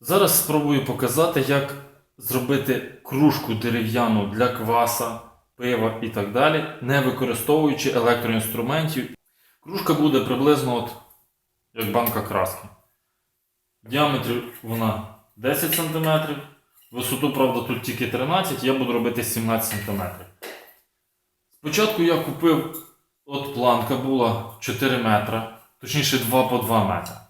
Зараз спробую показати, як зробити кружку дерев'яну для кваса, пива і так далі, не використовуючи електроінструментів. Кружка буде приблизно от, як банка краски. В діаметрі вона 10 см, висоту, правда, тут тільки 13 я буду робити 17 см. Спочатку я купив, от планка була 4 метра, точніше 2 по 2 метра.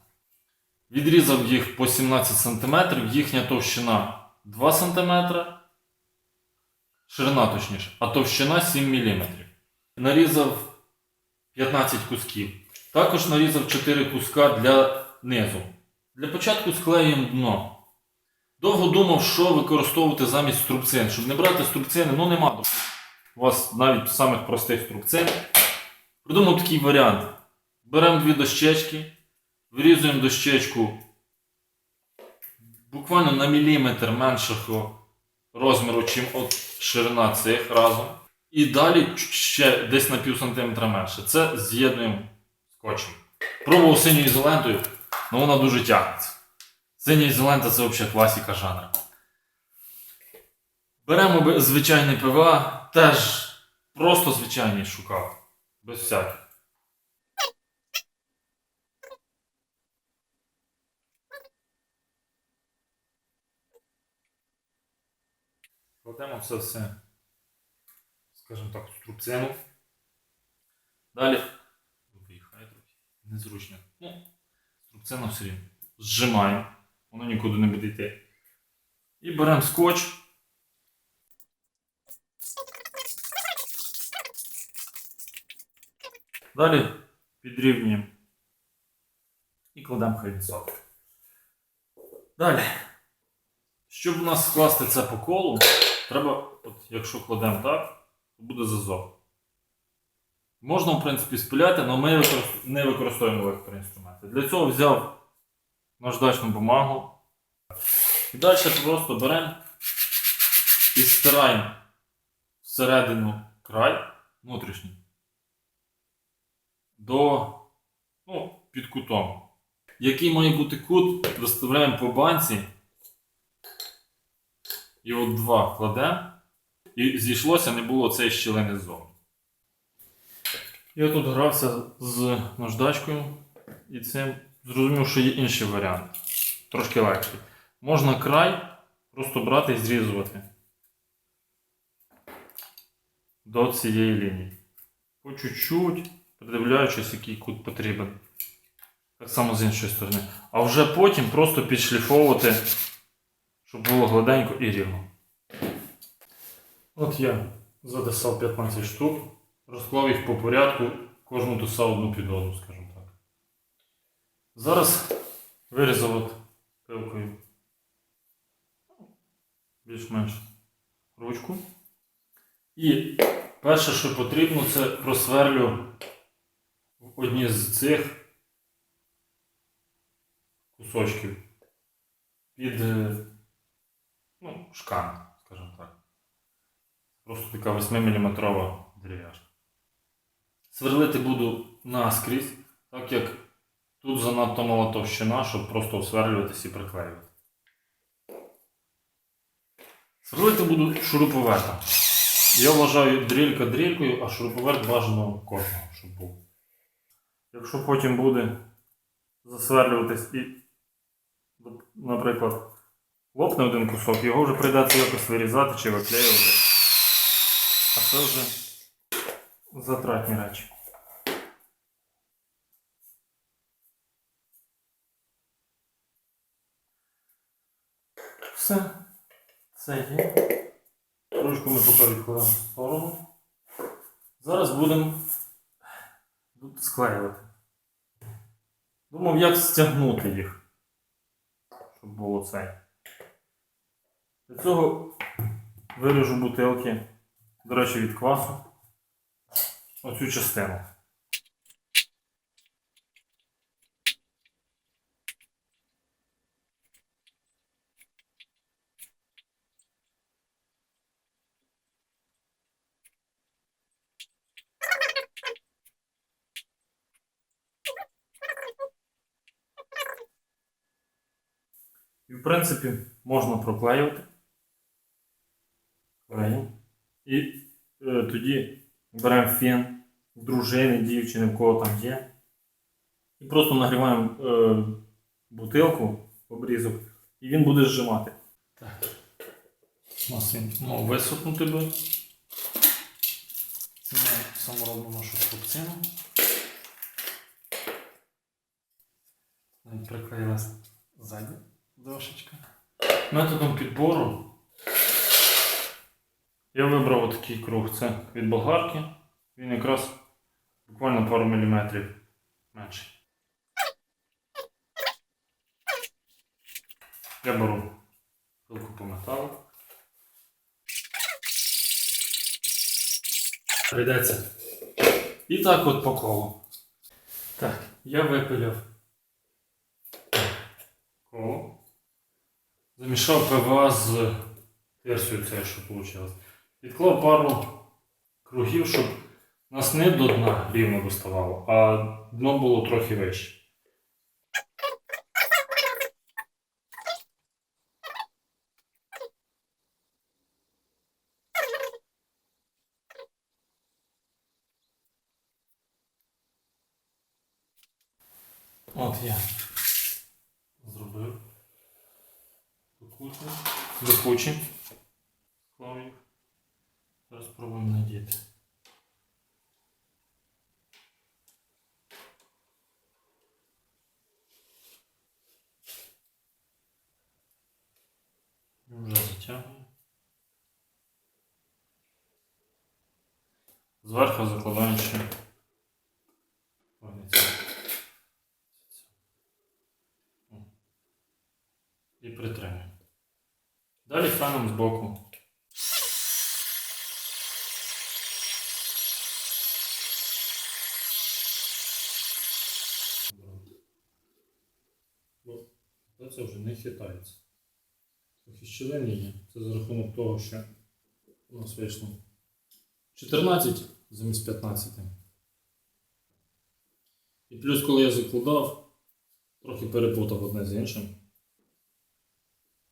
Відрізав їх по 17 см, їхня товщина 2 см, ширина точніше, а товщина 7 мм. Нарізав 15 кусків. Також нарізав 4 куска для низу. Для початку склеюємо дно. Довго думав, що використовувати замість струбцин. Щоб не брати струбцини, ну нема у вас навіть самих простих струбцин. Придумав такий варіант. Беремо дві дощечки, вирізуємо дощечку буквально на міліметр меншого розміру, чим от ширина цих разом. І далі ще десь на пів сантиметра менше. Це з'єднуємо скотчем. Пробував синьою ізолентою, але вона дуже тягнеться. Синя ізолента це взагалі класіка жанру. Беремо звичайний ПВА, теж просто звичайний шукав. Без всяких. Кладемо це все, скажімо так, в струбцину. Далі. Виїхає трохи. Незручно. Ну, струбцина все рівно. Зжимаємо. Воно нікуди не буде йти. І беремо скотч. Далі підрівнюємо і кладемо хай. Далі. Щоб у нас скласти це по колу, треба, от, якщо кладемо так, то буде зазор. Можна, в принципі, спиляти, але ми не використовуємо електроінструменти. Для цього взяв наждачну бумагу. І далі просто беремо і стираємо всередину край внутрішній до ну, під кутом. Який має бути кут, виставляємо по банці. І от два кладемо. І зійшлося, не було цієї щілини ззовні. Я тут грався з наждачкою і цим зрозумів, що є інший варіант. Трошки легший. Можна край просто брати і зрізувати до цієї лінії. По чуть-чуть, придивляючись, який кут потрібен. Так само з іншої сторони. А вже потім просто підшліфовувати, щоб було гладенько і рівно. От я задесав 15 штук, розклав їх по порядку, кожну досав одну під одну, скажімо так. Зараз вирізав от пилкою більш-менш ручку. І перше, що потрібно, це просверлю в одні з цих кусочків під е, ну, шкан, скажімо так. Просто така 8-мм дерев'яшка. Сверлити буду наскрізь, так як тут занадто мала товщина, щоб просто осверлюватись і приклеювати. Сверлити буду шуруповертом. Я вважаю дрілька дрількою, а шуруповерт бажано кожного, щоб був. Якщо потім буде засверлюватись і, наприклад, лопне один кусок, його вже прийдеться якось вирізати чи виклеювати. А це вже затратні речі. Все. Це є. Ручку ми поки відкладемо в сторону. Зараз будемо склеювати. Думав, як стягнути їх, щоб було це. Для цього виріжу бутилки, до речі, від квасу. Оцю частину. І в принципі, можна проклеювати. Клеїмо. І е, тоді беремо фен дружини, дівчини, в кого там є. І просто нагріваємо е, бутилку, обрізок, і він буде зжимати. Так. У нас він мав висохнути би. Знімаємо саморобну нашу хлопцину. Навіть приклеїлась ззаді дошечка. Методом підбору я вибрав отакий круг. Це від болгарки. Він якраз буквально пару міліметрів менший. Я беру пилку по металу. Прийдеться. І так от по колу. Так, я випиляв коло. Замішав ПВА з тирсою це, що вийшло. Відклав пару кругів, щоб нас не до дна рівно доставало, а дно було трохи вище. От я зробив. Викутник. Викучі. Зараз спробуємо надіти. Вже затягую. Зверху закладаємо ще. І притримуємо. Далі феном збоку. Бо це вже не хитається. Трохи щілини є. Це за рахунок того, що у нас вийшло 14 замість 15. І плюс, коли я закладав, трохи перепутав одне з іншим.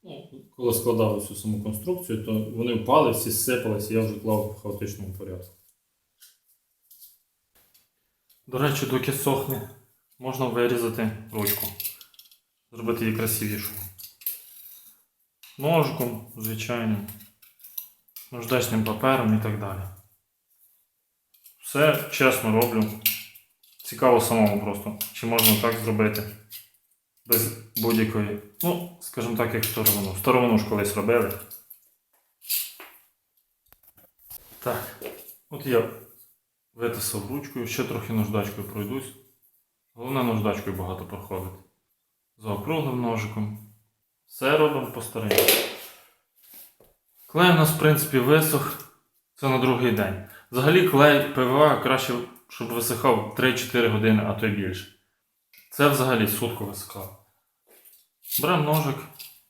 Ну, коли складав цю саму конструкцію, то вони впали, всі зсипались, і я вже клав в хаотичному порядку. До речі, доки сохне, можна вирізати ручку. Зробити її красивішою. Ножиком, звичайним, наждачним папером і так далі. Все чесно роблю. Цікаво самому просто, чи можна так зробити без будь-якої. Ну, скажімо так, як старовину. Старовину ж колись робили. Так, от я витисав ручкою, ще трохи наждачкою пройдусь. Головне наждачкою багато проходить. Заокруглим ножиком. Все робимо по старинні. Клей у нас, в принципі, висох. Це на другий день. Взагалі клей ПВА краще, щоб висихав 3-4 години, а то й більше. Це взагалі сутку висихав. Беремо ножик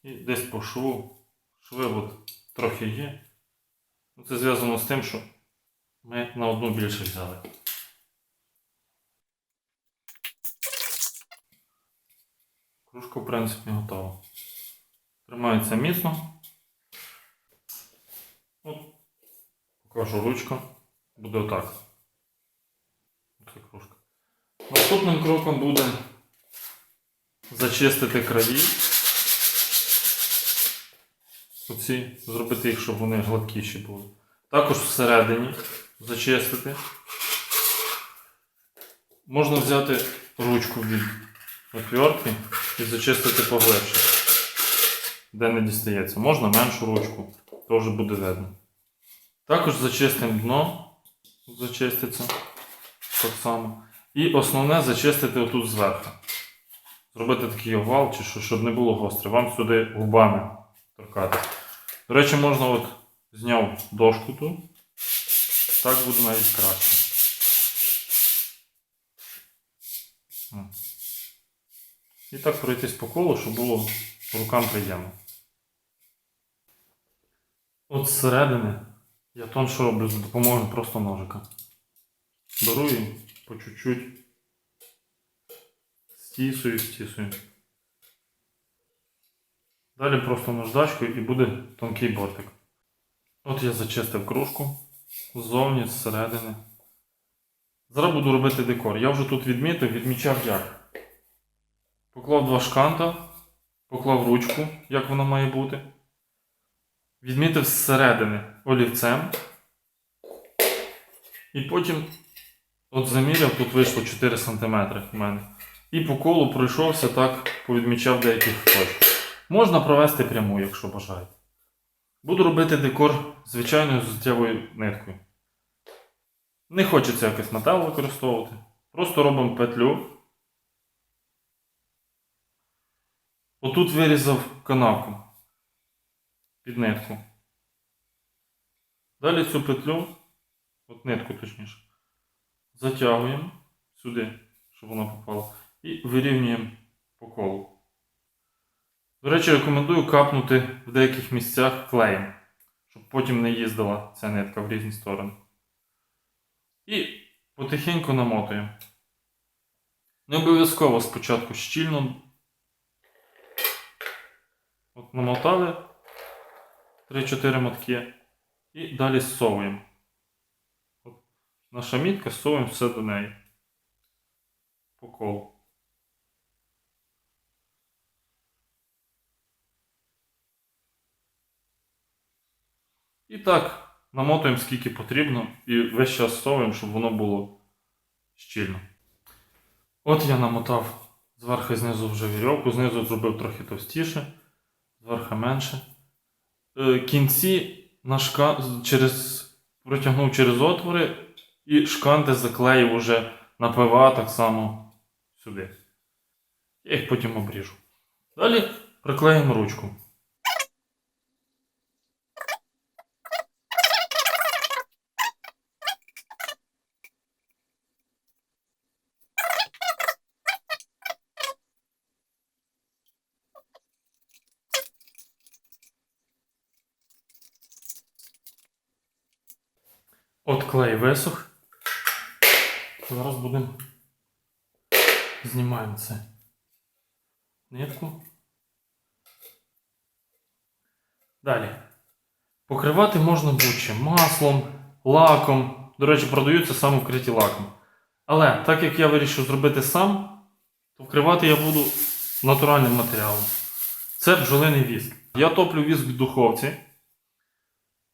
і десь по шву. Шви от трохи є. Це зв'язано з тим, що ми на одну більше взяли. Кружка, в принципі, готова. Тримається міцно. От, покажу ручку. Буде отак. Оце кружка. Наступним кроком буде зачистити краї. Оці, зробити їх, щоб вони гладкіші були. Також всередині зачистити. Можна взяти ручку від отвертки і зачистити поглибше, де не дістається. Можна меншу ручку, теж буде видно. Також зачистимо дно, зачиститься так само. І основне зачистити отут зверху. Зробити такий овал, чи що, щоб не було гостре. Вам сюди губами торкати. До речі, можна от зняв дошку тут. Так буде навіть краще. І так пройтись по колу, щоб було рукам приємно. От зсередини я тонше роблю за допомогою просто ножика. Беру і по чуть-чуть стісую, стісую. Далі просто наждачкою і буде тонкий бортик. От я зачистив кружку ззовні, зсередини. Зараз буду робити декор. Я вже тут відмітив, відмічав як. Поклав два шканта, поклав ручку, як вона має бути. Відмітив зсередини олівцем. І потім от заміряв, тут вийшло 4 см в мене. І по колу пройшовся так, повідмічав деяких точках. Можна провести пряму, якщо бажаєте. Буду робити декор звичайною зуттєвою ниткою. Не хочеться якось метал використовувати. Просто робимо петлю. Отут вирізав канавку під нитку. Далі цю петлю, от нитку точніше, затягуємо сюди, щоб вона попала, і вирівнюємо по колу. До речі, рекомендую капнути в деяких місцях клеєм, щоб потім не їздила ця нитка в різні сторони. І потихеньку намотуємо. Не обов'язково спочатку щільно. От намотали 3-4 мотки і далі зсовуємо. От наша мітка, зсовуємо все до неї. По колу. І так, намотуємо скільки потрібно і весь час зсовуємо, щоб воно було щільно. От я намотав зверху і знизу вже вірьовку, знизу зробив трохи товстіше, зверху менше. Е, Кінці на шка... через... протягнув через отвори і шканти заклеїв уже на ПВА так само сюди. Я їх потім обріжу. Далі приклеїмо ручку. От клей висох. Зараз будемо знімаємо це нитку. Далі. Покривати можна будь-чим. Маслом, лаком. До речі, продаються саме вкриті лаком. Але так як я вирішив зробити сам, то вкривати я буду натуральним матеріалом. Це бджолиний віск. Я топлю віск в духовці.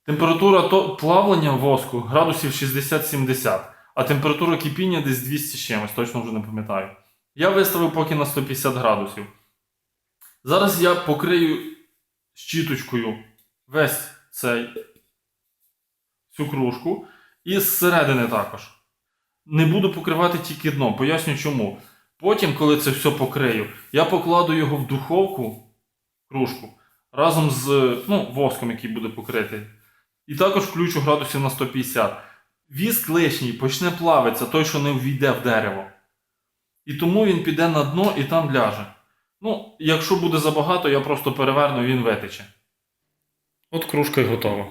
Температура плавлення воску градусів 60-70, а температура кипіння десь 200 з чимось, точно вже не пам'ятаю. Я виставив поки на 150 градусів. Зараз я покрию щіточкою весь цей цю кружку і зсередини також. Не буду покривати тільки дно, поясню чому. Потім, коли це все покрию, я покладу його в духовку, кружку, разом з ну, воском, який буде покритий. І також включу градусів на 150. Віск лишній почне плавитися, той, що не ввійде в дерево. І тому він піде на дно і там ляже. Ну, якщо буде забагато, я просто переверну, він витече. От кружка й готова.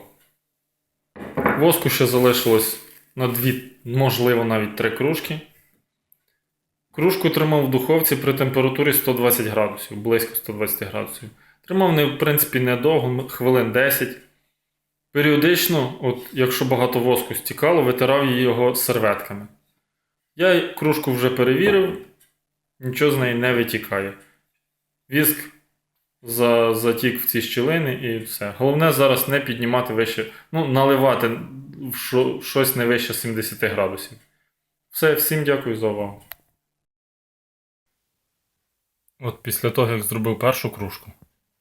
Воску ще залишилось на дві, можливо, навіть три кружки. Кружку тримав в духовці при температурі 120 градусів, близько 120 градусів. Тримав, в принципі, недовго, хвилин 10. Періодично, от, якщо багато воску стікало, витирав її його серветками. Я кружку вже перевірив, нічого з неї не витікає. Віск за, затік в ці щілини і все. Головне зараз не піднімати вище, ну, наливати в шо- щось не вище 70 градусів. Все, всім дякую за увагу. От після того, як зробив першу кружку,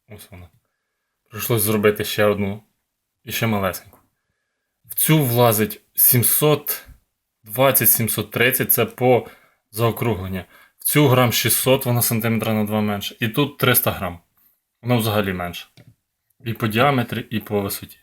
ось вона. Прийшлось зробити ще одну і ще малесеньку. В цю влазить 720-730 це по заокругленню. В цю грам 600, вона сантиметра на 2 менше. І тут 300 грам. Воно взагалі менше. І по діаметрі, і по висоті.